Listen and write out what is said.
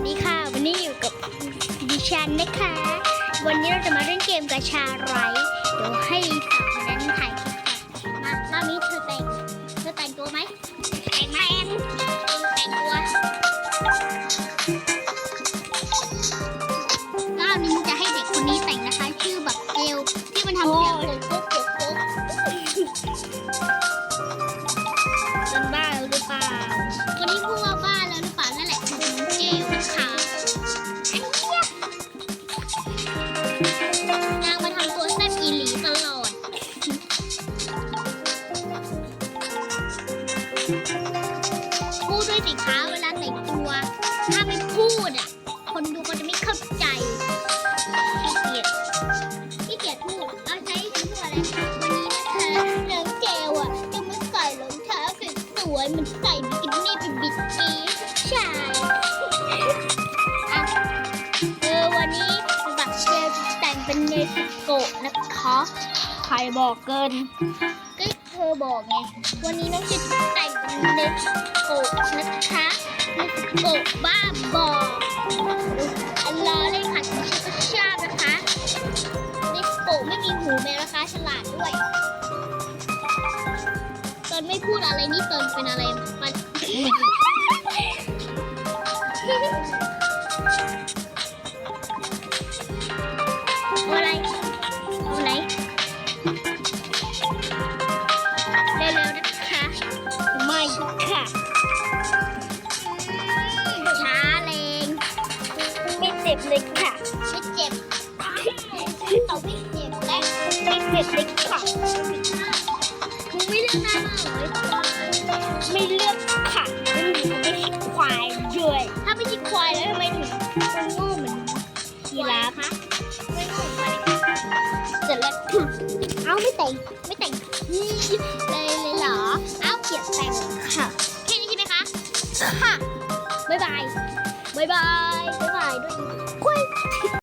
วัสดีค่ะ วันนี้อยู่กับดิฉันนะคะ วันนี้เราจะมาเล่นเกมกระชาไรเดี๋ยวให้สาวคนนั้นถ่ายคลิปก่อนมารอบนี้เธอแต่งเธอแต่งตัวไหมแต่งไหมแอนแต่งตัวรอบนี้จะให้เด็กคนนี้แต่ง สิคะเวลาแต่งตัว ถ้าไม่พูดอะ คนดูเขาจะไม่เข้าใจขี้เกียจขี้เกียจพูด เอาใช้ฉันพูดอะไรวันนี้นะคะน้องเจลอะ จะมาใส่รองเท้าสวยๆมันใส่บิกินี่เป็นบิดปีใช่อะเออวันนี้บักเจลจะแต่งเป็นเนสโกะนะคะ ใครบอกเกิน ก็เธอบอกไง วันนี้น้องจะแต่งเป็นเนสโกนะคะเนสโกบ้าบออันล้อเล่นค่ะชิคชาบนะคะเนสโกไม่มีหูแมวนะคะฉลาดด้วยตอนไม่พูดอะไรนี่ตอนเป็นอะไรมัน จ็บเลยค่ะไม่เจ็บเอาไม่เจ็บและไม่เจ็บเลยค่ะมึงไม่เลือกหน้ามาเหรอไม่เลือกค่ะมันอยู่ไม่ใช่ควายด้วยถ้าไม่ใช่ควายแล้วทำไมถึงมันโง่เหมือนยีราฟคะไม่โง่ควายเสร็จแล้วค่ะเอาไม่แต่งไม่แต่งนี่เลยเลยเหรอเอาเขียนแต่งค่ะแค่นี้ใช่ไหมคะค่ะบ๊ายบาย บ๊ายบายบ๊ายบายด้วยคุย